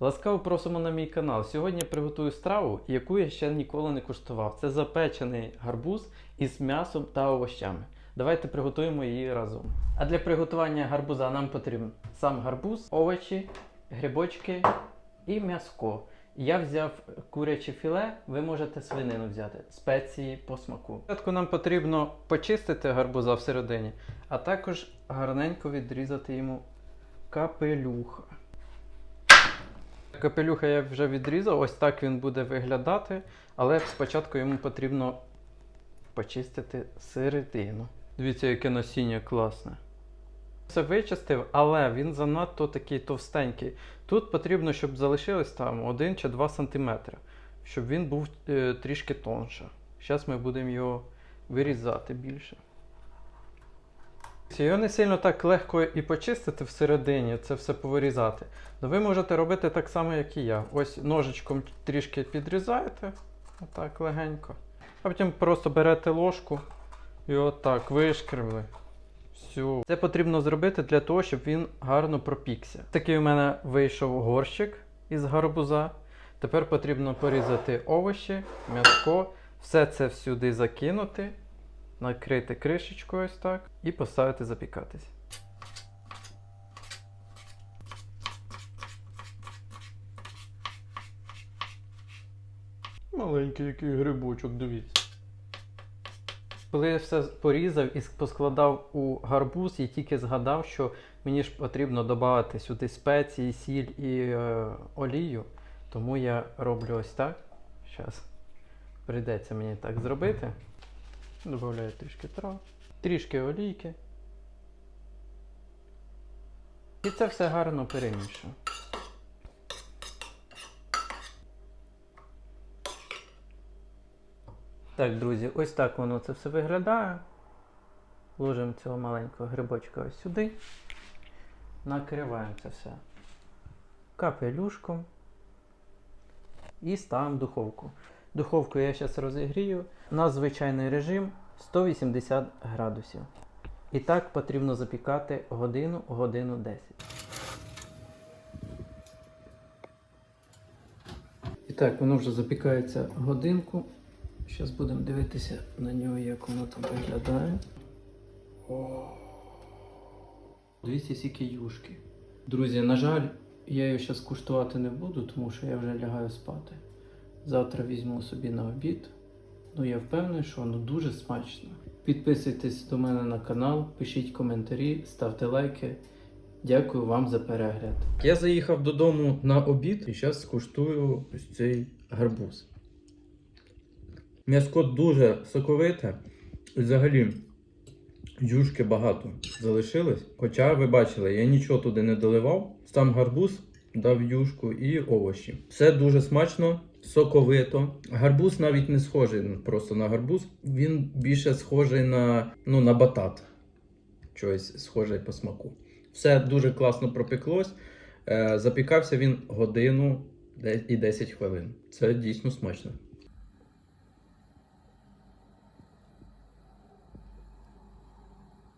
Ласкаво просимо на мій канал. Сьогодні я приготую страву, яку я ще ніколи не куштував. Це запечений гарбуз із м'ясом та овощами. Давайте приготуємо її разом. А для приготування гарбуза нам потрібен сам гарбуз, овочі, грибочки і м'яско. Я взяв куряче філе, ви можете свинину взяти, спеції по смаку. Спочатку нам потрібно почистити гарбуза всередині, а також гарненько відрізати йому капелюха. Капелюха я вже відрізав, ось так він буде виглядати, але спочатку йому потрібно почистити середину. Дивіться, яке насіння класне. Все вичистив, але він занадто такий товстенький. Тут потрібно, щоб залишилось там 1 чи 2 см, щоб він був е, трішки тонше. Зараз ми будемо його вирізати більше. Його не сильно так легко і почистити всередині, це все повирізати. Ну, ви можете робити так само, як і я. Ось ножичком трішки підрізаєте, отак легенько. А потім просто берете ложку і отак вишкривли. Все. Це потрібно зробити для того, щоб він гарно пропікся. Такий у мене вийшов горщик із гарбуза. Тепер потрібно порізати овочі, м'яско, все це всюди закинути, накрити кришечкою ось так і поставити запікатись. Маленький який грибочок, дивіться. Коли я все порізав і поскладав у гарбуз, я тільки згадав, що мені ж потрібно додати сюди спеції, сіль і е, олію. Тому я роблю ось так. Зараз прийдеться мені так зробити. Добавляю трішки трав, трішки олійки. І це все гарно перемішую. Так, друзі, ось так воно це все виглядає. Ложимо цього маленького грибочка ось сюди. Накриваємо це все капелюшком і ставимо в духовку. Духовку я зараз розігрію на звичайний режим 180 градусів. І так потрібно запікати годину, годину 10. І так, воно вже запікається годинку. Зараз будемо дивитися на нього, як воно там виглядає. О, Дивіться, скільки юшки. Друзі, на жаль, я його зараз куштувати не буду, тому що я вже лягаю спати. Завтра візьму собі на обід. Ну я впевнений, що воно дуже смачно. Підписуйтесь до мене на канал, пишіть коментарі, ставте лайки. Дякую вам за перегляд. Я заїхав додому на обід і зараз скуштую ось цей гарбуз. М'яско дуже соковите. Взагалі юшки багато залишилось. Хоча ви бачили, я нічого туди не доливав. Сам гарбуз дав юшку і овочі. Все дуже смачно, соковито. Гарбуз навіть не схожий просто на гарбуз. Він більше схожий на, ну, на батат. Щось схожий по смаку. Все дуже класно пропеклось. Е, запікався він годину і 10 хвилин. Це дійсно смачно.